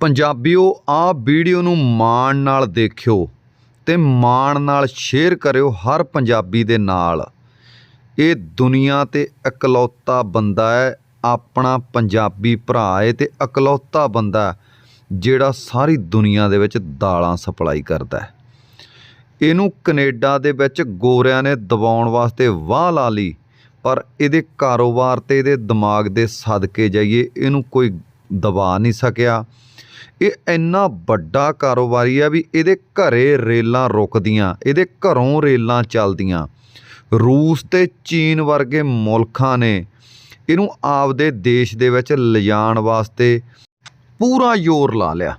ਪੰਜਾਬੀਓ ਆਹ ਵੀਡੀਓ ਨੂੰ ਮਾਣ ਨਾਲ ਦੇਖਿਓ ਤੇ ਮਾਣ ਨਾਲ ਸ਼ੇਅਰ ਕਰਿਓ ਹਰ ਪੰਜਾਬੀ ਦੇ ਨਾਲ। ਇਹ ਦੁਨੀਆ ਤੇ ਇਕਲੌਤਾ ਬੰਦਾ ਹੈ, ਆਪਣਾ ਪੰਜਾਬੀ ਭਰਾ ਹੈ ਤੇ ਇਕਲੌਤਾ ਬੰਦਾ ਜਿਹੜਾ ਸਾਰੀ ਦੁਨੀਆ ਦੇ ਵਿੱਚ ਦਾਲਾਂ ਸਪਲਾਈ ਕਰਦਾ ਹੈ। ਇਹਨੂੰ ਕੈਨੇਡਾ ਦੇ ਵਿੱਚ ਗੋਰਿਆਂ ਨੇ ਦਬਾਉਣ ਵਾਸਤੇ ਵਾਹ ਲਾ ਲਈ, ਪਰ ਇਹਦੇ ਕਾਰੋਬਾਰ ਤੇ ਇਹਦੇ ਦਿਮਾਗ ਦੇ ਸਦਕੇ ਜਾਈਏ, ਇਹਨੂੰ ਕੋਈ ਦਬਾ ਨਹੀਂ ਸਕਿਆ। ਇਹ ਇੰਨਾ ਵੱਡਾ ਕਾਰੋਬਾਰੀ ਆ ਵੀ ਇਹਦੇ ਘਰੇ ਰੇਲਾਂ ਰੁਕਦੀਆਂ, ਇਹਦੇ ਘਰੋਂ ਰੇਲਾਂ ਚੱਲਦੀਆਂ। ਰੂਸ ਤੇ ਚੀਨ ਵਰਗੇ ਮੁਲਕਾਂ ਨੇ ਇਹਨੂੰ ਆਪਦੇ ਦੇਸ਼ ਦੇ ਵਿੱਚ ਲਿਜਾਣ ਵਾਸਤੇ ਪੂਰਾ ਜ਼ੋਰ ਲਾ ਲਿਆ।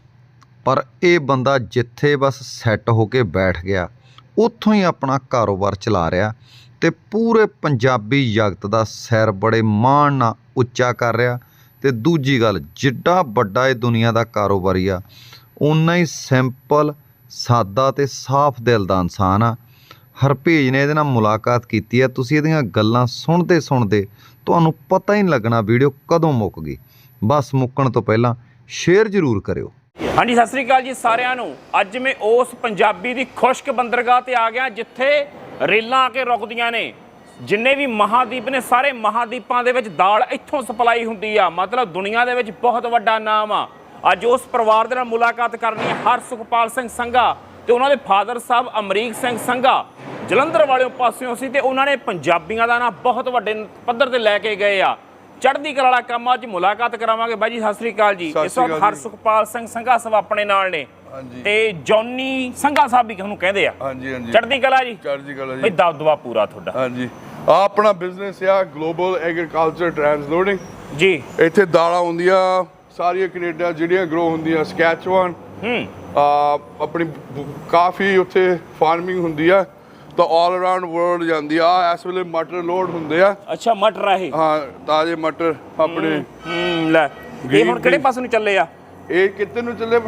ਪਰ ਇਹ ਬੰਦਾ ਜਿੱਥੇ ਬਸ ਸੈੱਟ ਹੋ ਕੇ ਬੈਠ ਗਿਆ, ਉੱਥੋਂ ਹੀ ਆਪਣਾ ਕਾਰੋਬਾਰ ਚਲਾ ਰਿਹਾ ਤੇ ਪੂਰੇ ਪੰਜਾਬੀ ਜਗਤ ਦਾ ਸਿਰ ਬੜੇ ਮਾਣ ਨਾਲ ਉੱਚਾ ਕਰ ਰਿਹਾ। ਤੇ ਦੂਜੀ ਗੱਲ, ਜਿੱਡਾ ਵੱਡਾ ਇਹ ਦੁਨੀਆ ਦਾ ਕਾਰੋਬਾਰੀ ਆ, ਓਨਾ ਹੀ ਸਿੰਪਲ ਸਾਦਾ ਤੇ ਸਾਫ਼ ਦਿਲ ਦਾ ਇਨਸਾਨ ਆ। ਹਰਪੇਜ ਨੇ ਇਹਦੇ ਨਾਲ ਮੁਲਾਕਾਤ ਕੀਤੀ ਆ। ਤੁਸੀਂ ਇਹਦੀਆਂ ਗੱਲਾਂ ਸੁਣਦੇ ਸੁਣਦੇ ਤੁਹਾਨੂੰ ਪਤਾ ਹੀ ਨਹੀਂ ਲੱਗਣਾ ਵੀਡੀਓ ਕਦੋਂ ਮੁੱਕ ਗਈ। ਬਸ ਮੁੱਕਣ ਤੋਂ ਪਹਿਲਾਂ ਸ਼ੇਅਰ ਜ਼ਰੂਰ ਕਰਿਓ। ਹਾਂਜੀ, ਸਤਿ ਸ੍ਰੀ ਅਕਾਲ ਜੀ ਸਾਰਿਆਂ ਨੂੰ। ਅੱਜ ਮੈਂ ਉਸ ਪੰਜਾਬੀ ਦੀ ਖੁਸ਼ਕ ਬੰਦਰਗਾਹ ਤੇ ਆ ਗਿਆ ਜਿੱਥੇ ਰੇਲਾਂ ਆ ਕੇ ਰੁਕਦੀਆਂ ਨੇ। ਜਿੰਨੇ ਵੀ ਮਹਾਦੀਪ ਨੇ ਸਾਰੇ ਮਹਾਦੀਪਾਂ ਦੇ ਵਿੱਚ ਦਾਲ ਇੱਥੋਂ ਸਪਲਾਈ ਹੁੰਦੀ ਆ। ਮਤਲਬ ਦੁਨੀਆ ਦੇ ਵਿੱਚ ਬਹੁਤ ਵੱਡਾ ਨਾਮ ਆ। ਅੱਜ ਉਸ ਪਰਿਵਾਰ ਦੇ ਨਾਲ ਮੁਲਾਕਾਤ ਕਰਨੀ ਹੈ ਹਰ ਸੁਖਪਾਲ ਸਿੰਘ ਸੰਘਾ ਤੇ ਉਹਨਾਂ ਦੇ ਫਾਦਰ ਸਾਹਿਬ ਅਮਰੀਕ ਸਿੰਘ ਸੰਘਾ। ਜਲੰਧਰ ਵਾਲਿਓ ਪਾਸਿਓਂ ਸੀ ਤੇ ਉਹਨਾਂ ਨੇ ਪੰਜਾਬੀਆਂ ਦਾ ਨਾਂ ਬਹੁਤ ਵੱਡੇ ਪੱਧਰ ਤੇ ਲੈ ਕੇ ਗਏ ਆ। ਚੜ੍ਹਦੀ ਕਲਾ ਵਾਲਾ ਕੰਮ ਅੱਜ ਮੁਲਾਕਾਤ ਕਰਾਵਾਂਗੇ। ਬਾਈ ਜੀ ਸਤਿ ਸ੍ਰੀ ਅਕਾਲ ਜੀ। ਇਸ ਵਕਤ ਅਕਾਲ ਹਰ ਜੀ। ਸੁਖਪਾਲ ਸਿੰਘ ਸੰਘਾ ਸਾਹਿਬ ਆਪਣੇ ਨਾਲ ਨੇ। ਹਾਂਜੀ। ਤੇ ਜੌਨੀ ਸੰਘਾ ਸਾਹਿਬ ਵੀ ਉਹਨੂੰ ਕਹਿੰਦੇ ਆ। ਹਾਂਜੀ ਹਾਂਜੀ। ਚੜ੍ਹਦੀ ਕਲਾ ਜੀ। ਚੜ੍ਹਦੀ ਕਲਾ ਬਈ ਜੀ ਦਬਦਬਾ ਪੂਰਾ ਤੁਹਾਡਾ। ਹਾਂਜੀ। ਆ ਆਪਣਾ ਬਿਜ਼ਨਸ ਆ ਗਲੋਬਲ ਐਗਰੀਕਲਚਰ ਟ੍ਰਾਂਸਲੋਡਿੰਗ ਜੀ। ਇੱਥੇ ਦਾਲਾਂ ਹੁੰਦੀਆਂ ਸਾਰੀਆਂ ਕੈਨੇਡਾ ਜਿਹੜੀਆਂ ਗਰੋ ਹੁੰਦੀਆਂ ਸਕੈਚਵਾਨ ਹੂੰ। ਆ ਆਪਣੀ ਕਾਫੀ ਉੱਥੇ ਫਾਰਮਿੰਗ ਹੁੰਦੀ ਆ ਤਾਂ ਆਲ ਅਰਾਊਂਡ ਵਰਲਡ ਜਾਂਦੀ ਆ। ਆਹ ਇਸ ਵੇਲੇ ਮਟਰ ਲੋਡ ਹੁੰਦੇ ਆ। ਅੱਛਾ ਮਟਰ ਆ ਇਹ? ਹਾਂ ਤਾਜ਼ੇ ਮਟਰ ਆਪਣੇ। ਹੂੰ ਲੈ। ਇਹ ਹੁਣ ਕਿਹੜੇ। ਪਾਸੇ ਨੂੰ ਚੱਲੇ ਆ? ਇਹ ਕਿੱਥੇ ਨੂੰ ਚੱਲੇ?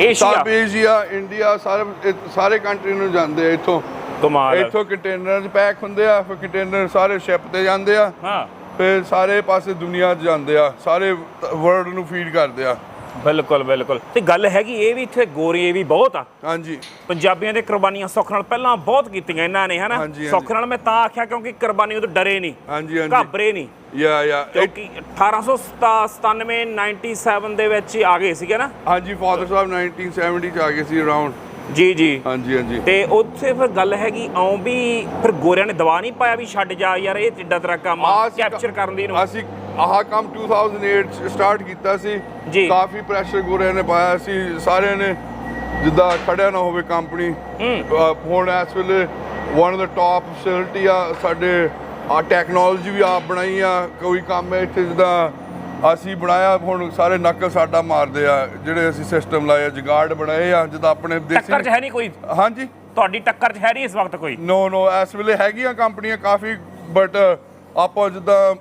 ਏਸ਼ੀਆ। ਏਸ਼ੀਆ ਇੰਡੀਆ ਸਾਰੇ ਸਾਰੇ ਕੰਟਰੀ ਨੂੰ ਜਾਂਦੇ ਆ ਇੱਥੋਂ। ਕਮਾਲ। ਇੱਥੋਂ ਕੰਟੇਨਰ 'ਚ ਪੈਕ ਹੁੰਦੇ ਆ ਫਿਰ ਕੰਟੇਨਰ ਸਾਰੇ ਸ਼ਿਪ ਤੇ ਜਾਂਦੇ ਆ। ਹਾਂ। ਫਿਰ ਸਾਰੇ ਪਾਸੇ ਦੁਨੀਆ 'ਚ ਜਾਂਦੇ ਆ ਸਾਰੇ ਵਰਲਡ ਨੂੰ ਫੀਡ ਕਰਦੇ ਆ। ਬਿਲਕੁਲ ਬਿਲਕੁਲ। ਤੇ ਗੱਲ ਹੈਗੀ ਇਹ ਵੀ ਇੱਥੇ ਗੋਰੀਏ ਵੀ ਬਹੁਤ ਆ। ਹਾਂਜੀ। ਪੰਜਾਬੀਆਂ ਦੇ ਕੁਰਬਾਨੀਆਂ ਸੁੱਖ ਨਾਲ ਪਹਿਲਾਂ ਬਹੁਤ ਕੀਤੀਆਂ ਇਹਨਾਂ ਨੇ ਹਨਾ। ਸੁੱਖ ਨਾਲ ਮੈਂ ਤਾਂ ਆਖਿਆ ਕਿਉਂਕਿ ਕੁਰਬਾਨੀਆਂ ਤੋਂ ਡਰੇ ਨਹੀਂ ਹਾਂਜੀ ਹਾਂਜੀ। ਘਾਬਰੇ ਨਹੀਂ। ਯਾ ਯਾ ਕਿਉਂਕਿ 1897 97 ਦੇ ਵਿੱਚ ਆ ਗਏ ਸੀਗੇ ਨਾ? ਹਾਂਜੀ ਫਾਦਰ ਸਾਹਿਬ 1970 ਚ ਆ ਗਏ ਸੀ ਅਰਾਊਂਡ ਜੀ ਜੀ। ਹਾਂਜੀ ਹਾਂਜੀ। ਤੇ ਉੱਥੇ ਫਿਰ ਗੱਲ ਹੈਗੀ ਆਉਂ ਵੀ ਫਿਰ ਗੋਰਿਆਂ ਨੇ ਦਵਾ ਨਹੀਂ ਪਾਇਆ ਵੀ ਛੱਡ ਜਾ ਯਾਰ ਇਹ ਟਿੱਡਾ ਤੇਰਾ ਕੰਮ ਆ ਆਹ ਅਸੀਂ ਕੈਪਚਰ ਕਰਨ ਦੀ ਨੂੰ ਅਸੀਂ ਆਹ ਕੰਮ 2008 ਚ ਸਟਾਰਟ ਕੀਤਾ ਸੀ। ਜੀ। ਕਾਫੀ ਪ੍ਰੈਸ਼ਰ ਗੋਰਿਆਂ ਨੇ ਪਾਇਆ ਸੀ ਸਾਰਿਆਂ ਨੇ ਜਿੱਦਾਂ ਖੜਿਆ ਨਾ ਹੋਵੇ ਕੰਪਨੀ ਹੁਣ ਇਸ ਵੇਲੇ one of the top facility ਆ ਸਾਡੇ ਆ ਟੈਕਨੋਲੋਜੀ ਵੀ ਆਪ ਬਣਾਈ ਆ ਕੋਈ ਕੰਮ ਹੈ ਇੱਥੇ ਜਿੱਦਾਂ ਅਸੀਂ ਬਣਾਇਆ ਹੁਣ ਸਾਰੇ ਨਕਲ ਸਾਡਾ ਮਾਰਦੇ ਆ ਜਿਹੜੇ ਅਸੀਂ ਸਿਸਟਮ ਲਾਏ ਆ ਜਗਾਰਡ ਬਣਾਏ ਆ ਜਿੱਦਾਂ ਆਪਣੇ ਟੱਕਰ 'ਚ ਦੇਸੀ ਹੈ ਨਹੀਂ ਕੋਈ? ਹਾਂਜੀ। ਤੁਹਾਡੀ ਟੱਕਰ 'ਚ ਹੈ ਨਹੀਂ ਇਸ ਵਕਤ ਕੋਈ? ਨੋ ਨੋ ਇਸ ਵੇਲੇ ਹੈਗੀਆਂ ਕੰਪਨੀਆਂ ਕਾਫੀ ਬਟ ਆਪਾਂ ਜਿੱਦਾਂ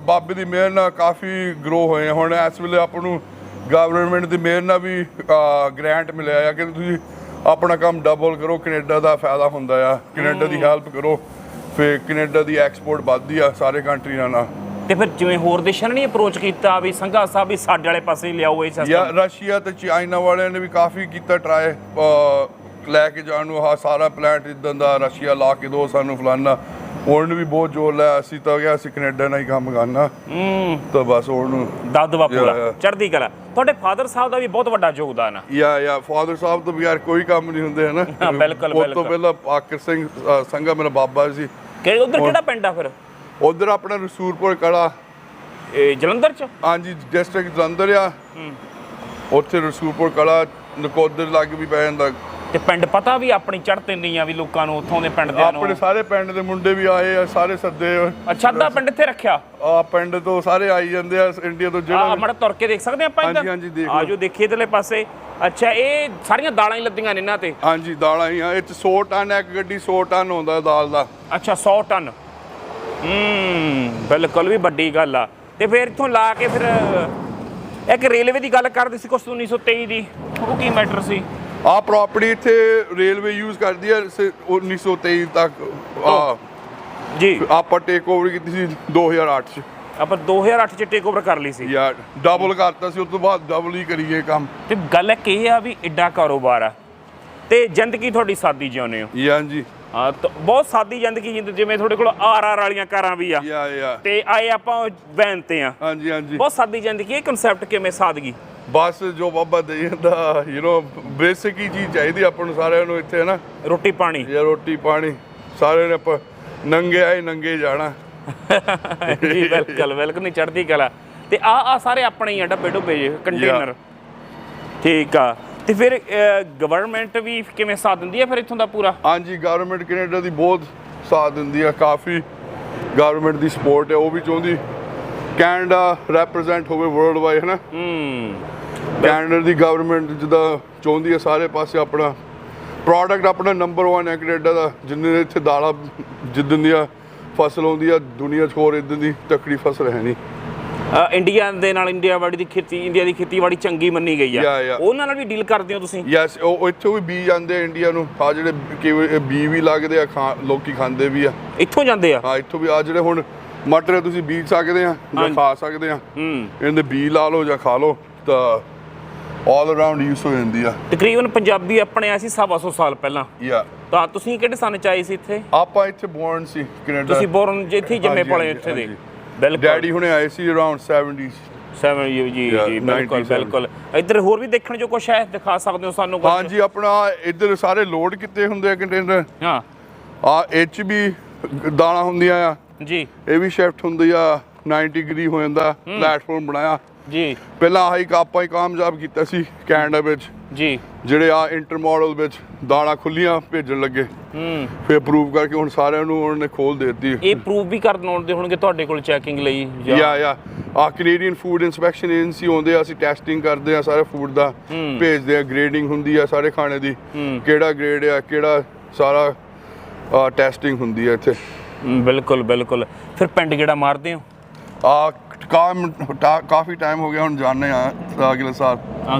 ਬਾਬੇ ਦੀ ਮਿਹਰ ਨਾਲ ਕਾਫੀ ਗਰੋ ਹੋਏ ਹੁਣ ਇਸ ਵੇਲੇ ਆਪਾਂ ਨੂੰ ਗਵਰਨਮੈਂਟ ਦੀ ਮਿਹਰ ਨਾਲ ਵੀ ਗ੍ਰਾਂਟ ਮਿਲਿਆ ਆ ਕਿ ਤੁਸੀਂ ਆਪਣਾ ਕੰਮ ਡਬਲ ਕਰੋ ਕੈਨੇਡਾ ਦਾ ਫਾਇਦਾ ਹੁੰਦਾ ਆ। ਕੈਨੇਡਾ ਦੀ ਹੈਲਪ ਕਰੋ। ਫਿਰ ਕੈਨੇਡਾ ਦੀ ਐਕਸਪੋਰਟ ਵੱਧਦੀ ਆ ਸਾਰੇ ਕੰਟਰੀਆਂ ਨਾਲ। ਤੇ ਫਿਰ ਜਿਵੇਂ ਹੋਰ ਦੇਸ਼ਾਂ ਨੇ ਨਹੀਂ ਅਪਰੋਚ ਕੀਤਾ ਵੀ ਸੰਘਾ ਸਾਹਿਬ ਵੀ ਸਾਡੇ ਵਾਲੇ ਪਾਸੇ ਲਿਆਓ ਇਹ ਸਿਸਟਮ ਰਸ਼ੀਆ ਤੇ ਚਾਈਨਾ ਵਾਲਿਆਂ ਨੇ ਵੀ ਕਾਫੀ ਕੀਤਾ ਟਰਾਈ ਲੈ ਕੇ ਜਾਣ ਨੂੰ। ਆਹ ਸਾਰਾ ਪਲਾਂਟ ਇਦਾਂ ਦਾ ਰਸ਼ੀਆ ਲਾ ਕੇ ਦੋ ਸਾਨੂੰ ਫਲਾਨਾ। ਉਹਨਾਂ ਨੇ ਵੀ ਬਹੁਤ ਜ਼ੋਰ ਲਾਇਆ। ਅਸੀਂ ਤਾਂ ਗਿਆ ਅਸੀਂ ਕੈਨੇਡਾ ਨਾਲ ਹੀ ਕੰਮ ਕਰਨਾ। ਹੂੰ। ਤਾਂ ਬਸ ਉਹਨੂੰ ਪੂਰਾ Yeah, yeah. ਚੜ੍ਹਦੀ ਕਲਾ। ਤੁਹਾਡੇ ਫਾਦਰ ਸਾਹਿਬ ਦਾ ਵੀ ਬਹੁਤ ਵੱਡਾ ਯੋਗਦਾਨ ਆ। ਯਾ ਯਾ ਫਾਦਰ ਸਾਹਿਬ ਤੋਂ ਬਗੈਰ ਕੋਈ ਕੰਮ ਨਹੀਂ ਹੁੰਦੇ ਹਨਾ? ਹਾਂ, ਬਿਲਕੁਲ, ਉਹ ਤੋਂ ਬਿਲਕੁਲ। ਪਹਿਲਾਂ ਆਕਰ ਸਿੰਘ ਸੰਘਾ ਮੇਰਾ ਬਾਬਾ ਸੀ। ਕਿ ਉਧਰ ਕਿਹੜਾ ਪਿੰਡ ਆ ਫਿਰ? ਉਧਰ ਆਪਣਾ ਰਸੂਰਪੁਰ ਕਲਾ। ਇਹ ਜਲੰਧਰ 'ਚ? ਹਾਂਜੀ ਡਿਸਟ੍ਰਿਕਟ ਜਲੰਧਰ ਆ। ਉੱਥੇ ਰਸੂਰਪੁਰ ਕਲਾ ਨਕੋਦਰ ਲੱਗ ਵੀ ਪੈ ਜਾਂਦਾ। ਤੇ ਪਿੰਡ ਪਤਾ ਵੀ ਆਪਣੀ ਚੜ੍ਹ ਤੇ ਨਹੀਂ ਆ ਵੀ ਲੋਕਾਂ ਨੂੰ ਉੱਥੋਂ ਦੇ ਪਿੰਡ ਦੇ ਆਪਣੇ ਨੂੰ ਸਾਰੇ ਪਿੰਡ ਦੇ ਮੁੰਡੇ ਵੀ ਆਏ ਆ ਸਾਰੇ ਸੱਦੇ ਅੱਛਾ ਅੱਧਾ ਪਿੰਡ ਇੱਥੇ ਰੱਖਿਆ? ਆ ਪਿੰਡ ਤੋਂ ਸਾਰੇ ਆਈ ਜਾਂਦੇ ਆ ਇੰਡੀਆ ਤੋਂ ਆ ਜਿਹੜਾ ਮੜਾ ਤੁਰ ਕੇ ਦੇਖ ਸਕਦੇ ਆਪਾਂ ਹਾਂਜੀ, ਹਾਂਜੀ, ਦੇਖ। ਆਜੋ ਦੇਖੀਏ ਇਧਰਲੇ ਪਾਸੇ। ਅੱਛਾ ਇਹ ਸਾਰੀਆਂ ਦਾਲਾਂ ਹੀ ਲੱਦੀਆਂ ਨੇ ਇਹਨਾਂ ਤੇ? ਹਾਂਜੀ ਦਾਲਾਂ ਹੀ ਆ। ਇਹ 'ਚ 100 ਟਨ ਇੱਕ ਗੱਡੀ 100 ਟਨ ਹੁੰਦਾ ਦਾਲ ਦਾ। ਅੱਛਾ 100 ਟਨ। ਹੂੰ ਬਿਲਕੁਲ ਵੀ ਵੱਡੀ ਗੱਲ ਆ। ਤੇ ਫਿਰ ਇੱਥੋਂ ਲਾ ਕੇ ਫਿਰ ਇੱਕ ਰੇਲਵੇ ਦੀ ਗੱਲ ਕਰਦੇ ਸੀ ਕੁਛ 1923 ਦੀ। ਉਹ ਕੀ ਮੈਟਰ ਸੀ? ਆ ਪ੍ਰਾਪਰਟੀ ਇੱਥੇ ਰੇਲਵੇ ਯੂਜ਼ ਕਰਦੀ ਹੈ ਸ- 1923 ਤੱਕ ਆ। ਜੀ। ਆਪਾਂ ਟੇਕ ਓਵਰ ਕੀਤੀ ਸੀ 2008 ਚ। ਆਪਾਂ 2008 ਚ ਟੇਕ ਓਵਰ ਕਰ ਲਈ ਸੀ। ਯਾ ਡਬਲ ਕਰਤਾ ਸੀ ਉਸ ਤੋਂ ਬਾਅਦ ਡਬਲ ਹੀ ਕਰੀਏ ਕੰਮ। ਤੇ ਗੱਲ ਇਹ ਆ ਵੀ ਐਡਾ ਕਾਰੋਬਾਰ ਆ। ਤੇ ਜ਼ਿੰਦਗੀ ਤੁਹਾਡੀ ਸਾਦੀ ਜਿਉਂਦੇ ਹੋ। ਜੀ ਹਾਂ ਤਾਂ ਬਹੁਤ ਸਾਦੀ ਜ਼ਿੰਦਗੀ ਜਿੰਦ ਜਿਵੇਂ ਤੁਹਾਡੇ ਕੋਲ ਆਰ ਆਰ ਵਾਲੀਆਂ ਕਾਰਾਂ ਵੀ ਆ। ਯਾ ਯਾ। ਤੇ ਆਏ ਆਪਾਂ ਵੈਨ ਤੇ ਆ। ਹਾਂਜੀ ਹਾਂਜੀ। ਬਹੁਤ ਸਾਦੀ ਜ਼ਿੰਦਗੀ ਇਹ ਕਨਸੈਪਟ ਕਿਵੇਂ ਸਾਦਗੀ? ਬਸ ਜੋ ਬਾਬਾ ਦੇ ਜਾਂਦਾ ਯੂ نو ਬੇਸਿਕ ਹੀ ਚੀਜ਼ ਚਾਹੀਦੀ ਆਪਾਂ ਨੂੰ ਸਾਰਿਆਂ ਨੂੰ ਇੱਥੇ ਨਾ ਰੋਟੀ ਪਾਣੀ। ਯਾ ਰੋਟੀ ਪਾਣੀ। ਸਾਰਿਆਂ ਨੇ ਆਪਾਂ ਨੰਗੇ ਆਏ ਨੰਗੇ ਜਾਣਾ। ਜੀ ਬਿਲਕੁਲ ਬਿਲਕੁਲ ਨਹੀਂ ਚੜਦੀ ਕਲਾ। ਤੇ ਆ ਆ ਸਾਰੇ ਆਪਣੇ ਹੀ ਆ ਡੱਬੇ ਡੁੱਬੇ ਜੇ ਕੰਟੇਨਰ। ਠੀਕ ਆ। ਤੇ ਫਿਰ ਗਵਰਨਮੈਂਟ ਵੀ ਕਿਵੇਂ ਸਾਥ ਦਿੰਦੀ ਹੈ ਫਿਰ ਇੱਥੋਂ ਦਾ ਪੂਰਾ? ਹਾਂਜੀ ਗਵਰਨਮੈਂਟ ਕੈਨੇਡਾ ਦੀ ਬਹੁਤ ਸਾਥ ਦਿੰਦੀ ਆ ਕਾਫੀ ਗਵਰਨਮੈਂਟ ਦੀ ਸਪੋਰਟ ਹੈ ਉਹ ਵੀ ਚਾਹੁੰਦੀ ਕੈਨੇਡਾ ਰੈਪਰੈਜ਼ੈਂਟ ਹੋਵੇ ਵਰਲਡ ਵਾਈਡ ਹੈ। ਨਾ ਹੂੰ ਕੈਨੇਡਾ ਦੀ ਗਵਰਨਮੈਂਟ ਜਿੱਦਾਂ ਚਾਹੁੰਦੀ ਹੈ ਸਾਰੇ ਪਾਸੇ ਆਪਣਾ ਪ੍ਰੋਡਕਟ ਆਪਣਾ ਨੰਬਰ 1 ਹੈ ਕੈਨੇਡਾ ਦਾ ਜਿੰਨੇ ਇੱਥੇ ਦਾਲਾਂ ਜਿੱਦਣ ਦੀ ਆ ਫਸਲ ਆਉਂਦੀ ਆ ਦੁਨੀਆ 'ਚ ਹੋਰ ਇਦਾਂ ਦੀ ਤਕੜੀ ਫਸਲ ਹੈ ਨਹੀਂ। ਇੰਡੀਆ ਦੇ ਨਾਲ ਇੰਡੀਆ ਵਾੜੀ ਦੀ ਖੇਤੀ ਇੰਡੀਆ ਦੀ ਖੇਤੀਬਾੜੀ ਚੰਗੀ ਮੰਨੀ ਗਈ ਆ. ਉਹਨਾਂ ਨਾਲ ਵੀ ਡੀਲ ਕਰਦੇ ਹੋ ਤੁਸੀਂ? ਯੈਸ ਉਹ ਇੱਥੋਂ ਵੀ ਬੀ ਜਾਂਦੇ ਆ ਇੰਡੀਆ ਨੂੰ। ਆ ਜਿਹੜੇ ਬੀ ਵੀ ਲੱਗਦੇ ਆ ਲੋਕੀ ਖਾਂਦੇ ਵੀ ਆ। ਇੱਥੋਂ ਜਾਂਦੇ ਆ? ਹਾਂ ਇੱਥੋਂ ਵੀ ਆ ਜਿਹੜੇ ਹੁਣ ਮਟਰ ਤੁਸੀਂ ਬੀਜ ਸਕਦੇ ਆ ਜਾਂ। ਖਾ ਸਕਦੇ ਆ। ਹੂੰ। ਇਹਦੇ ਬੀ ਲਾ ਲਓ ਜਾਂ ਖਾ ਲਓ ਤਾਂ ਆਲ ਅਰਾਊਂਡ ਯੂਸ ਹੋ ਜਾਂਦੀ ਆ। ਤਕਰੀਬਨ ਪੰਜਾਬੀ ਆਪਣੇ ਆਏ ਸੀ ਸਵਾ ਸੌ ਸਾਲ ਪਹਿਲਾਂ। ਯਾ ਤਾਂ ਤੁਸੀਂ ਕਿਹੜੇ ਸਨ ਚ ਆਏ ਸੀ ਇੱਥੇ? ਆਪਾਂ ਇੱਥੇ ਬੋਰਨ ਸੀ ਕੈਨੇਡਾ। ਤੁਸੀਂ ਬੋਰਨ ਜਿੱਥੇ ਜੰਮੇ ਪਲੇ ਇੱਥੇ ਦੇ। ਬਿਲਕੁਲ। ਡੈਡੀ ਹੁਣੇ ਆਏ ਸੀ ਅਰਾਊਂਡ 70s ਸੈਵਨ ਜੀ ਜੀ ਬਿਲਕੁਲ 97 ਬਿਲਕੁਲ। ਇੱਧਰ ਹੋਰ ਵੀ ਦੇਖਣ ਜੋ ਕੁਛ ਹੈ ਦਿਖਾ ਸਕਦੇ ਹੋ ਸਾਨੂੰ ਕੁਛ? ਹਾਂਜੀ ਆਪਣਾ ਇੱਧਰ ਸਾਰੇ ਲੋਡ ਕੀਤੇ ਹੁੰਦੇ ਆ ਕੰਟੇਨਰ ਹਾਂ। ਆ ਐਚ ਵੀ ਦਾਣਾ ਹੁੰਦੀਆਂ ਆ। ਜੀ। ਇਹ ਵੀ ਸ਼ਿਫਟ ਹੁੰਦੀ ਆ 90 ਡਿਗਰੀ ਹੋ ਜਾਂਦਾ ਪਲੇਟਫਾਰਮ ਬਣਾਇਆ। ਜੀ। ਪਹਿਲਾਂ ਆਹੀ ਕ- ਆਪਾਂ ਹੀ ਕਾਮਯਾਬ ਕੀਤਾ ਸੀ ਕੈਨੇਡਾ ਵਿੱਚ। ਜੀ। ਜਿਹੜੇ ਆ ਇੰਟਰ ਮਾਡਲ ਵਿੱਚ ਦਾਣਾ ਖੁੱਲੀਆਂ ਭੇਜਣ ਲੱਗੇ। ਹੂੰ। ਫਿਰ ਅਪਰੂਵ ਕਰਕੇ ਹੁਣ ਸਾਰਿਆਂ ਨੂੰ ਉਹਨਾਂ ਨੇ ਖੋਲ ਦੇ ਦਿੱਤੀ। ਇਹ ਪ੍ਰੂਫ ਵੀ ਕਰਨ ਆਉਂਦੇ ਹੋਣਗੇ ਤੁਹਾਡੇ ਕੋਲ ਚੈਕਿੰਗ ਲਈ ਯਾ ਯਾ। ਆ ਕੈਨੇਡੀਅਨ ਫੂਡ ਇਨਸਪੈਕਸ਼ਨ ਏਜੰਸੀ ਆਉਂਦੇ ਆ ਅਸੀਂ ਟੈਸਟਿੰਗ ਕਰਦੇ ਆ ਸਾਰੇ ਫੂਡ ਦਾ। ਭੇਜਦੇ ਆ ਗ੍ਰੇਡਿੰਗ ਹੁੰਦੀ ਆ ਸਾਰੇ ਖਾਣੇ ਦੀ। ਕਿਹੜਾ ਗ੍ਰੇਡ ਆ ਕਿਹੜਾ ਸਾਰਾ ਟੈਸਟਿੰਗ ਹੁੰਦੀ ਆ ਇੱਥੇ। ਬਿਲਕੁਲ ਬਿਲਕੁਲ। ਫਿਰ ਪਿੰਡ ਕਿਹੜਾ ਮਾਰਦੇ ਹੋ? ਆ ਕਾਫੀ ਟਾਈਮ ਹੋ ਗਿਆ ਹੁਣ ਜਾਣੇ ਆ ਅਗਲੇ ਸਾਲ।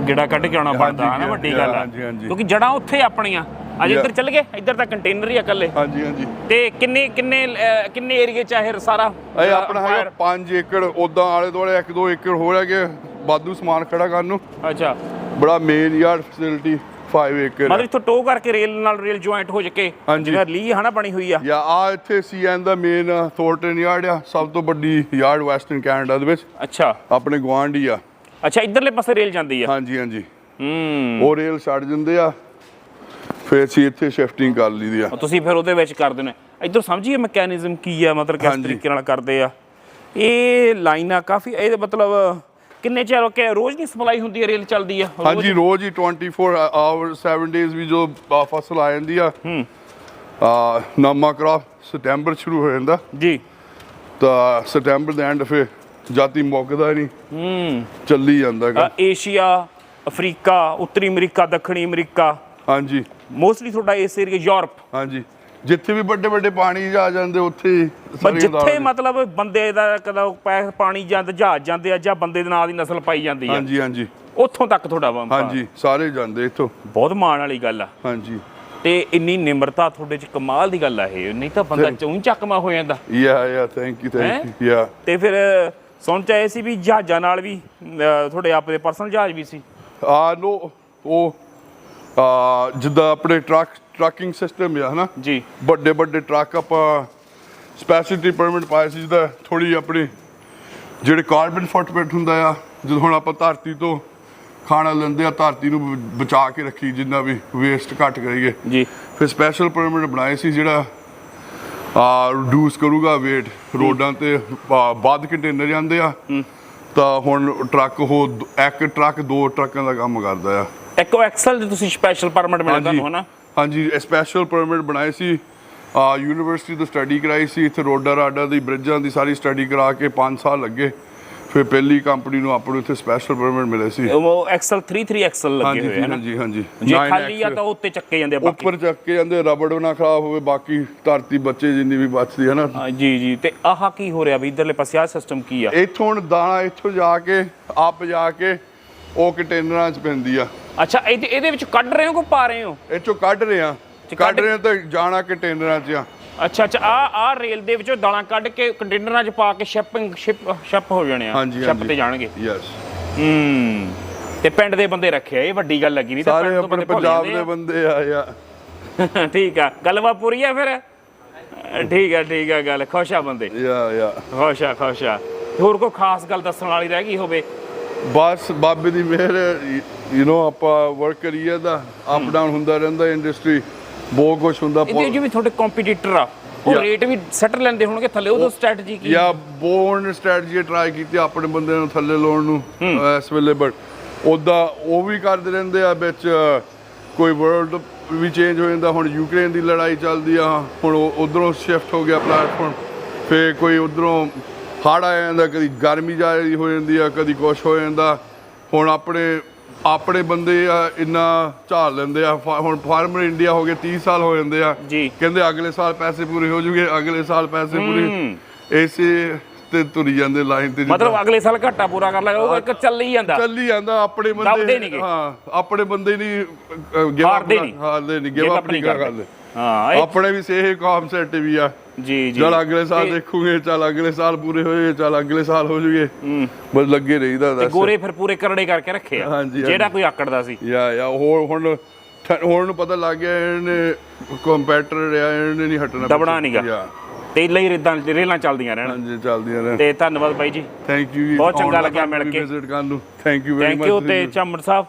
ਗਿੜਾ ਕੱਢ ਕੇ ਆਉਣਾ ਪੜਦਾ ਹੈ ਨਾ ਵੱਡੀ ਗੱਲ ਆ। ਕਿਉਂਕਿ ਜੜਾਂ ਉੱਥੇ ਆਪਣੀਆਂ। ਅੱਜ. ਇੱਧਰ ਚੱਲ ਗਏ ਇੱਧਰ ਤਾਂ ਕੰਟੇਨਰ ਹੀ ਆ ਇਕੱਲੇ। ਹਾਂਜੀ ਹਾਂਜੀ। ਤੇ ਕਿੰਨੇ ਕਿੰਨੇ ਕਿੰਨੇ ਏਰੀਏ ਚ ਇਹ ਸਾਰਾ? ਇਹ ਆਪਣਾ ਹੈਗਾ 5 ਏਕੜ ਉਦਾਂ ਆਲੇ ਦੁਆਲੇ 1-2 ਏਕੜ ਹੋ ਰਿਹਾ ਕਿ ਵਾਧੂ ਸਮਾਨ ਖੜਾ ਕਰਨ ਨੂੰ। ਅੱਛਾ। ਬੜਾ ਮੇਨ ਯਾਰਡ ਫੈਸਿਲਿਟੀ 5 ਏਕੜ ਮਤਲਬ ਇੱਥੋਂ ਟੋ ਕਰਕੇ ਰੇਲ ਨਾਲ ਰੇਲ ਜੁਆਇੰਟ ਹੋ ਕੇ ਹਾਂਜੀ। ਜਿਵੇਂ ਲੀ ਹਨਾ ਬਣੀ ਹੋਈ ਆ। ਯਾ ਆ ਇੱਥੇ ਸੀਐਨ ਦਾ ਮੇਨ ਥੋਰਟਨ ਯਾਰਡ ਆ ਸਭ ਤੋਂ ਵੱਡੀ ਯਾਰਡ ਵੈਸਟਰਨ ਕੈਨੇਡਾ ਦੇ ਵਿੱਚ। ਅੱਛਾ। ਆਪਣੇ ਗੁਆਂਢੀ ਆ। ਅੱਛਾ ਇਧਰਲੇ ਪਾਸੇ ਰੇਲ ਜਾਂਦੀ ਆ। ਹਾਂਜੀ ਹਾਂਜੀ। ਹੂੰ। ਉਹ ਰੇਲ ਛੱਡ ਦਿੰਦੇ ਆ ਫਿਰ ਅਸੀਂ ਇੱਥੇ ਸ਼ਿਫਟਿੰਗ ਕਰ ਲਈਦੀ ਆ। ਤੁਸੀਂ ਫਿਰ ਉਹਦੇ ਵਿੱਚ ਕਰਦੇ ਨੇ। ਇਧਰ ਸਮਝੀਏ ਮੈਕੈਨਿਜ਼ਮ ਕੀ ਆ ਮਤਲਬ ਕਿਸ। ਤਰੀਕੇ ਨਾਲ ਕਰਦੇ ਆ। ਇਹ ਲਾਈਨਾਂ ਕਾਫੀ ਇਹਦੇ ਮਤਲਬ ਕਿੰਨੇ ਚਿਰ ਕਿ ਰੋਜ਼ ਦੀ ਸਪਲਾਈ ਹੁੰਦੀ ਹੈ ਰੇਲ ਚੱਲਦੀ ਆ? ਹਾਂਜੀ ਰੋਜ਼ ਹੀ 24 ਆਵਰ 7 ਡੇਜ਼ ਵੀ ਜੋ ਫਸਲ ਆ ਜਾਂਦੀ ਆ। ਹੂੰ। ਆ ਨਮਾ ਕ੍ਰਾਪ ਸਤੰਬਰ ਸ਼ੁਰੂ ਹੋ ਜਾਂਦਾ। ਜੀ। ਤਾਂ ਸਤੰਬਰ ਦੇ ਐਂਡ ਫਿਰ ਜਾਤੀ ਮੁੱਕਦਾ ਨਹੀਂ। ਹੂੰ। ਚੱਲੀ ਜਾਂਦਾ ਗਾ ਅ, ਏਸ਼ੀਆ ਅਫਰੀਕਾ ਉੱਤਰੀ ਅਮਰੀਕਾ ਦੱਖਣੀ ਅਮਰੀਕਾ। ਹਾਂਜੀ। ਮੋਸਟਲੀ ਤੁਹਾਡਾ ਇਸ ਏਰੀਆ ਯੂਰਪ ਹਾਂਜੀ। ਜਿੱਥੇ ਵੀ ਵੱਡੇ ਵੱਡੇ ਪਾਣੀ ਆ ਜਾਂਦੇ ਉੱਥੇ ਸਾਰੀਆਂ ਜਿੱਥੇ ਦਾਲਾਂ- ਮਤਲਬ ਬੰਦੇ ਦਾ ਕਦਾ ਪੈ- ਪਾਣੀ ਜਾਂਦੇ ਜਹਾਜ਼ ਜਾਂਦੇ ਆ ਜਾਂ ਬੰਦੇ ਦੇ ਨਾਂ ਦੀ ਨਸਲ ਪਾਈ ਜਾਂਦੀ ਆ। ਹਾਂਜੀ ਹਾਂਜੀ। ਉੱਥੋਂ ਤੱਕ ਤੁਹਾਡਾ ਵਾ- ਹਾਂਜੀ ਸਾਰੇ ਜਾਂਦੇ ਇੱਥੋਂ। ਬਹੁਤ ਮਾਣ ਵਾਲੀ ਗੱਲ ਆ। ਹਾਂਜੀ। ਤੇ ਇੰਨੀ ਨਿਮਰਤਾ ਤੁਹਾਡੇ ਚ ਕਮਾਲ ਦੀ ਗੱਲ ਆ ਇਹ। ਨਹੀਂ ਤਾਂ ਬੰਦਾ ਚੌਂ ਚੱਕਮਾ ਹੋ ਜਾਂਦਾ। ਯਾ ਯਾ ਥੈਂਕ ਯੂ ਹੈਂ? Thank you. ਯਾ ਤੇ ਫਿਰ ਸੁਣ ਚ ਆਏ ਸੀ ਵੀ ਜਹਾਜ਼ਾਂ ਨਾਲ ਵੀ ਅਹ, ਤੁਹਾਡੇ ਆਪਦੇ ਪਰਸਨਲ ਜਹਾਜ਼ ਵੀ ਸੀ? ਆ ਨੋ ਉਹ ਆ ਜਿੱਦਾਂ ਆਪਣੇ ਟਰੱਕ ਟਰੱਕਿੰਗ ਸਿਸਟਮ ਆ ਹਨਾ? ਜੀ। ਵੱਡੇ ਵੱਡੇ ਟਰੱਕ ਆਪਾਂ ਸਪੈਸ਼ਲਿਟੀ ਪਰਮਿਟ ਪਾਇਆ ਸੀ ਜਿਹਦਾ ਥੋੜੀ ਆਪਣੀ ਜਿਹੜੇ ਕਾਰਬਨ ਫੁੱਟਪ੍ਰਿੰਟ ਹੁੰਦਾ ਆ ਜਦੋਂ ਹੁਣ ਆਪਾਂ ਧਰਤੀ ਤੋਂ ਖਾਣਾ ਲੈਂਦੇ ਆ ਧਰਤੀ ਨੂੰ ਬਚਾ ਕੇ ਰੱਖੀ ਜਿੰਨਾ ਵੀ ਵੇਸਟ ਘੱਟ ਕਰੀਏ। ਜੀ। ਫਿਰ ਸਪੈਸ਼ਲ ਪਰਮਿਟ ਬਣਾਏ ਸੀ ਜਿਹੜਾ ਆ ਰਿਡਿਊਸ ਕਰੂਗਾ weight ਰੋਡਾਂ ਤੇ ਵੱਧ ਕੰਟੇਨਰ ਜਾਂਦੇ ਆ। ਤਾਂ ਹੁਣ ਟਰੱਕ ਉਹ ਇੱਕ ਟਰੱਕ ਦੋ ਟਰੱਕਾਂ ਦਾ ਕੰਮ ਕਰਦਾ ਆ। ਇੱਕੋ ਐਕਸਲ ਦੇ ਤੁਸੀਂ ਸਪੈਸ਼ਲ ਪਰਮਿਟ ਮਿਲਿਆ ਤੁਹਾਨੂੰ ਹਨਾ? ਹਾਂਜੀ ਸਪੈਸ਼ਲ ਪਰਮਿਟ ਬਣਾਏ ਸੀ। ਆ ਯੂਨੀਵਰਸਿਟੀ ਤੋਂ ਸਟੱਡੀ ਕਰਾਈ ਸੀ। ਇੱਥੇ ਰੋਡਾ ਰਾਡਾ ਦੀ ਬ੍ਰਿਜਾਂ ਦੀ ਸਾਰੀ ਸਟੱਡੀ ਕਰਾ ਕੇ 5 ਸਾਲ ਲੱਗੇ। ਫਿਰ ਪਹਿਲੀ ਕੰਪਨੀ ਨੂੰ ਆਪਾਂ ਨੂੰ ਇੱਥੇ ਸਪੈਸ਼ਲ ਪਰਮਿਟ ਮਿਲੇ ਸੀ। ਉਹ ਐਕਸਲ 33 ਐਕਸਲ ਲੱਗੇ ਹੋਏ ਹਨ ਹਾਂਜੀ ਹਾਂਜੀ। ਜੇ 9X ਖਾਲੀ ਆ ਤਾਂ ਉੱਤੇ ਚੱਕੇ ਜਾਂਦੇ ਆ ਬਾਕੀ। ਉੱਪਰ ਚੱਕ ਜਾਂਦੇ ਰਬੜ ਨਾ ਖਰਾਬ ਹੋਵੇ ਬਾਕੀ ਧਰਤੀ ਬੱਚੇ ਜਿੰਨੀ ਵੀ ਬਚਦੀ ਹੈ ਨਾ। ਜੀ ਜੀ। ਤੇ ਆਹ ਕੀ ਹੋ ਰਿਹਾ ਵੀ ਇਧਰਲੇ ਪਾਸੇ ਆਹ ਸਿਸਟਮ ਕੀ ਆ? ਇੱਥੋਂ ਹੁਣ ਦਾਣਾ ਇੱਥੋਂ ਜਾ ਕੇ ਆਪ ਜਾ ਕੇ ਉਹ ਕੰਟੇਨਰਾਂ 'ਚ ਪੈਂਦੀ ਆ। ਅੱਛਾ ਇਹਦੇ ਇਹਦੇ ਵਿੱਚ ਕੱਢ ਰਹੇ ਹੋ ਕਿ ਪਾ ਰਹੇ ਹੋ? ਇੱਥੋਂ ਕੱਢ ਰਹੇ ਆ। ਕੱਢ ਰਹੇ ਤਾਂ ਜਾਣਾ ਕੰਟੇਨਰਾਂ 'ਚ ਆ। ਅੱਛਾ ਅੱਛਾ ਆ ਆ ਰੇਲ ਦੇ ਵਿੱਚੋਂ ਦਾਲਾਂ ਕੱਢ ਕੇ ਕੰਟੇਨਰਾਂ 'ਚ ਪਾ ਕੇ ਸ਼ਿਪਿੰਗ ਸ਼ਿਪ ਸ਼ਿਪ ਹੋ ਜਾਣੇ ਆ। ਸ਼ਿਪ ਤੇ ਜਾਣਗੇ। ਯੈਸ ਹੂੰ। ਤੇ ਪਿੰਡ ਦੇ ਬੰਦੇ ਰੱਖੇ ਆ ਇਹ ਵੱਡੀ ਗੱਲ ਲੱਗੀ ਨਹੀਂ ਤਾਂ ਸਾਰੇ ਪਿੰਡ ਤੋਂ ਆਪਣੇ ਪੰਜਾਬ ਦੇ। ਬੰਦੇ ਆ। ਯਾ ਠੀਕ ਆ। ਗੱਲਬਾਤ ਪੂਰੀ ਆ ਫਿਰ? ਠੀਕ ਆ ਠੀਕ ਆ ਗੱਲ। ਖੁਸ਼ ਆ ਬੰਦੇ। ਯਾ ਯਾ ਖੁਸ਼ ਆ ਖੁਸ਼ ਆ। ਹੋਰ ਕੋਈ ਖਾਸ ਗੱਲ ਦੱਸਣ ਵਾਲੀ ਰਹਿ ਗਈ ਹੋਵੇ? ਬਸ ਬਾਬੇ ਦੀ ਮਿਹਰ ਯੂ نو ਆਪਾਂ ਵਰਕ ਕਰੀਏ ਦਾ ਅਪ ਡਾਊਨ ਹੁੰਦਾ ਰਹਿੰਦਾ ਇੰਡਸਟਰੀ ਬਹੁਤ ਕੁਝ ਹੁੰਦਾ ਇਹਦੇ ਜਿਵੇਂ ਤੁਹਾਡੇ ਕੰਪੀਟੀਟਰ ਆ। ਉਹ. ਰੇਟ ਵੀ ਸੈਟ ਲੈਂਦੇ ਹੋਣਗੇ ਥੱਲੇ ਉਹਦੋਂ ਸਟ੍ਰੈਟਜੀ ਕੀ? ਜਾਂ ਬੋਰਨ ਸਟ੍ਰੈਟਜੀ ਟਰਾਈ ਕੀਤੀ ਆਪਣੇ ਬੰਦੇ ਨੂੰ ਥੱਲੇ ਲਾਉਣ ਨੂੰ ਇਸ ਵੇਲੇ ਬਟ ਉਹਦਾ ਉਹ ਵੀ ਕਰਦੇ ਰਹਿੰਦੇ ਆ ਵਿੱਚ ਕੋਈ ਵਰਲਡ ਵੀ ਚੇਂਜ ਹੋ ਜਾਂਦਾ ਹੁਣ ਯੂਕਰੇਨ ਦੀ ਲੜਾਈ ਚੱਲਦੀ ਆ ਹੁਣ ਉਧਰੋਂ ਸ਼ਿਫਟ ਹੋ ਗਿਆ ਪਲੇਟਫਾਰਮ ਫੇ ਕੋਈ ਉਧਰੋਂ ਹੜ ਆ ਜਾਂਦਾ ਕਦੀ ਗਰਮੀ ਜਾਰੀ ਹੋ ਜਾਂਦੀ ਆ ਕਦੀ ਕੁਛ ਹੋ ਜਾਂਦਾ ਹੁਣ ਆਪਣੇ ਆਪਣੇ ਬੰਦੇ ਆ ਇੰਨਾ ਝਾਲ ਲੈਂਦੇ ਆ ਫਾ- ਹੁਣ ਫਾਰਮਰ ਇੰਡੀਆ ਹੋ ਗਏ 30 ਸਾਲ ਹੋ ਜਾਂਦੇ ਆ ਜੀ। ਕਹਿੰਦੇ ਅਗਲੇ ਸਾਲ ਪੈਸੇ ਪੂਰੇ ਹੋ ਜੂਗੇ ਅਗਲੇ ਸਾਲ ਪੈਸੇ ਪੂਰੇ ਇਸੇ ਤੇ ਤੁਰੀ ਜਾਂਦੇ ਲਾਈਨ ਤੇ ਮਤਲਬ। ਅਗਲੇ ਸਾਲ ਘਾਟਾ ਪੂਰਾ ਕਰ ਲਾਂਗੇ ਉਹ ਇੱਕ ਚੱਲ ਹੀ ਜਾਂਦਾ ਚੱਲੀ ਜਾਂਦਾ ਆਪਣੇ ਦੱਬਦੇ ਬੰਦੇ। ਹਾਂ ਆਪਣੇ ਬੰਦੇ ਨਹੀਂ ਗਿਵ ਹਾਰਦੇ ਨਹੀਂ। ਹਾਰਦੇ ਨਹੀਂ ਗਿਵ ਅਪ ਨਹੀਂ ਨਹੀਂ ਕਰਦੇ। ਹਾਂ ਇਹ ਆਪਣੇ ਵੀ ਸੇਹੇ ਕਾਨਸੈਪਟ ਵੀ ਆ ਜੀ ਜੀ। ਚਲ ਅਗਲੇ ਸਾਲ ਦੇਖੂਗੇ ਚਲ ਅਗਲੇ ਸਾਲ ਪੂਰੇ ਹੋਏ ਚਲ ਅਗਲੇ ਸਾਲ ਹੋ ਜੂਗੇ। ਬਸ ਲੱਗੇ ਰਹੀਦਾ ਦੱਸ। ਗੋਰੇ ਫਿਰ ਪੂਰੇ ਕਰੜੇ ਕਰਕੇ ਰੱਖੇ ਆ। ਜਿਹੜਾ। ਕੋਈ ਆਕੜਦਾ ਸੀ। ਯਾ ਯਾ ਹੋਰ ਹੁਣ ਹੁਣ ਨੂੰ ਪਤਾ ਲੱਗ ਗਿਆ ਇਹਨੇ ਕੰਪੈਟਰ ਰਿਹਾ ਇਹਨੇ ਨਹੀਂ ਹਟਣਾ ਦਬਣਾ। ਯਾ। ਤੇ ਲਈ ਰਿਦਾਂ ਰੇਲਾਂ ਚੱਲਦੀਆਂ ਰਹਿਣ। ਹਾਂਜੀ ਚੱਲਦੀਆਂ ਨੇ ਤੇ ਧੰਨਵਾਦ ਬਾਈ ਜੀ। ਥੈਂਕ ਯੂ ਬਹੁਤ ਚੰਗਾ ਲੱਗਿਆ ਮਿਲ ਕੇ। ਵਿਜ਼ਿਟ ਕਰਨ ਨੂੰ। Thank you very thank much you ਤੇ ਚੰਮੜ ਸਾਹਿਬ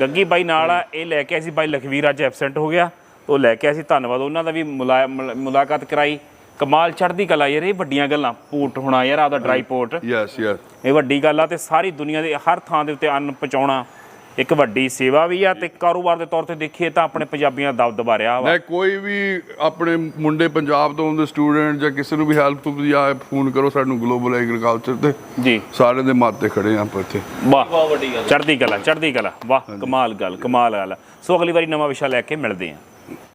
ਗੱਗੀ ਬਾਈ ਨਾਲ ਆ ਇਹ ਲੈ ਕੇ ਆਏ ਸੀ। ਬਾਈ ਲਖਵੀਰ ਅੱਜ ਐਬਸੈਂਟ ਹੋ ਗਿਆ। ਉਹ ਲੈ ਕੇ ਆਏ ਸੀ। ਧੰਨਵਾਦ। ਉਹਨਾਂ ਦਾ ਵੀ ਮੁਲਾ- ਮੁਲਾ- ਮੁਲਾਕਾਤ ਕਰਾਈ। ਕਮਾਲ ਚੜ੍ਹਦੀ ਕਲਾ ਯਾਰ ਇਹ ਵੱਡੀਆਂ ਗੱਲਾਂ। ਪੋਰਟ ਹੋਣਾ ਯਾਰ ਆਪਦਾ ਡਰਾਈ ਪੋਰਟ ਯੈਸ ਯੈਸ ਇਹ ਵੱਡੀ ਗੱਲ ਆ ਤੇ ਸਾਰੀ ਦੁਨੀਆ ਦੇ ਹਰ ਥਾਂ ਦੇ ਉੱਤੇ ਅੰਨ ਪਹੁੰਚਾਉਣਾ ਇੱਕ ਵੱਡੀ ਸੇਵਾ ਵੀ ਆ ਤੇ ਕਾਰੋਬਾਰ ਦੇ ਤੌਰ ਤੇ ਦੇਖੀਏ ਤਾਂ ਆਪਣੇ ਪੰਜਾਬੀਆਂ ਦਾ ਦਬਦਬਾ ਰਿਹਾ ਵਾ। ਮੈਂ ਕੋਈ ਵੀ ਆਪਣੇ ਮੁੰਡੇ ਪੰਜਾਬ ਤੋਂ ਹੁੰਦੇ ਸਟੂਡੈਂਟ ਜਾਂ ਕਿਸੇ ਨੂੰ ਵੀ ਹੈਲਪ ਆ ਫੋਨ ਕਰੋ ਸਾਨੂੰ ਗਲੋਬਲ ਐਗਰੀਕਲਚਰ ਤੇ। ਜੀ। ਸਾਰੇ ਦੇ ਮੱਤ ਤੇ ਖੜੇ ਆਂ ਆਪਾਂ ਇੱਥੇ। ਵਾਹ ਬਹੁਤ ਵੱਡੀ ਗੱਲ ਚੜ੍ਹਦੀ ਕਲਾ ਚੜ੍ਹਦੀ ਕਲਾ। ਵਾਹ ਕਮਾਲ ਗੱਲ ਕਮਾਲ ਗੱਲ। ਸੋ ਅਗਲੀ ਵਾਰੀ ਨਵਾਂ ਵਿਸ਼ਾ ਲੈ ਕੇ ਮਿਲਦੇ ਹਾਂ।